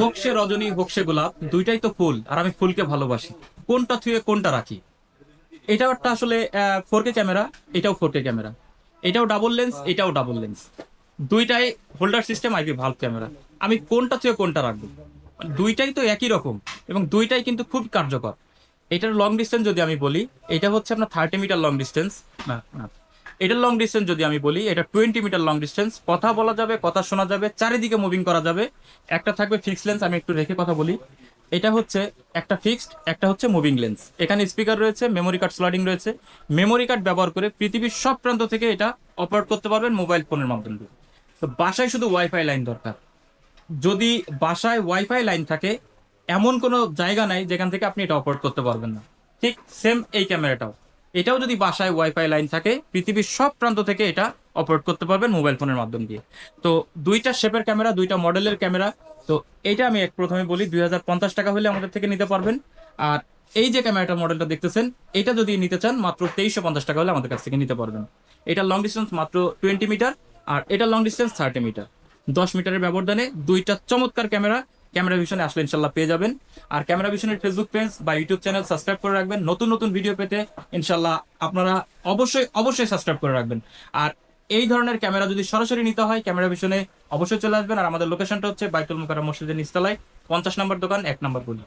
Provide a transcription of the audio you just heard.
হোক সে রজনী হোক সে গোলাপ, দুইটাই তো ফুল, আর আমি ফুলকে ভালোবাসি। কোনটা থুয়ে, কোনটা রাখি? এটাও একটা আসলে ফোর কে ক্যামেরা, এটাও ফোর কে ক্যামেরা। এটাও ডাবল লেন্স এটাও ডাবল লেন্স দুইটাই holder system IP valve camera. আমি কোনটা থুয়ে, কোনটা রাখব? দুইটাই তো একই রকম, এবং দুইটাই কিন্তু খুব কার্যকর। এটার লং ডিস্টেন্স যদি আমি বলি, এটা হচ্ছে আপনার থার্টি মিটার লং ডিস্টেন্স না। না এটার লং ডিস্টেন্স যদি আমি বলি, এটা টোয়েন্টি মিটার লং ডিস্টেন্স কথা বলা যাবে, কথা শোনা যাবে, চারিদিকে মুভিং করা যাবে। একটা থাকবে ফিক্সড লেন্স আমি একটু রেখে কথা বলি। এটা হচ্ছে একটা ফিক্সড একটা হচ্ছে মুভিং লেন্স এখানে স্পিকার রয়েছে মেমোরি কার্ড স্লাইডিং রয়েছে। মেমোরি কার্ড ব্যবহার করে পৃথিবীর সব প্রান্ত থেকে এটা অপারেট করতে পারবেন মোবাইল ফোনের মাধ্যমে তো বাসায় শুধু ওয়াইফাই লাইন দরকার। যদি বাসায় ওয়াইফাই লাইন থাকে, এমন কোনো জায়গা নাই যেখান থেকে আপনি এটা অপারেট করতে পারবেন না। ঠিক সেম এই ক্যামেরাটাও এটাও যদি বাসায় ওয়াইফাই লাইন থাকে, পৃথিবীর সব প্রান্ত থেকে এটা অপারেট করতে পারবেন মোবাইল ফোনের মাধ্যম দিয়ে। তো দুইটা শেপের ক্যামেরা দুইটা মডেলের ক্যামেরা তো এটা আমি এক প্রথমে বলি, দুই হাজার পঞ্চাশ টাকা হলে আমাদের থেকে নিতে পারবেন। আর এই যে ক্যামেরাটা মডেলটা দেখতেছেন, এটা যদি নিতে চান, মাত্র তেইশশো পঞ্চাশ টাকা হলে আমাদের কাছ থেকে নিতে পারবেন। এটা লং ডিস্টেন্স মাত্র টোয়েন্টি মিটার আর এটা লং ডিস্টেন্স থার্টি মিটার দশ মিটারের ব্যবধানে দুইটা চমৎকার ক্যামেরা ক্যামেরা ভিশনে আসলে ইনশাল্লাহ পেয়ে যাবেন। আর ক্যামেরা ভিশনের ফেসবুক পেজ বা ইউটিউব চ্যানেল সাবস্ক্রাইব করে রাখবেন। নতুন নতুন ভিডিও পেতে ইনশাল্লাহ আপনারা অবশ্যই অবশ্যই সাবস্ক্রাইব করে রাখবেন। আর এই ধরনের ক্যামেরা যদি সরাসরি নিতে হয়, ক্যামেরা ভিশনে অবশ্যই চলে আসবেন। আর আমাদের লোকেশনটা হচ্ছে বাইতুল মুকার মসজিদের নিস্তালায় পঞ্চাশ নম্বর দোকান, এক নম্বর গলি।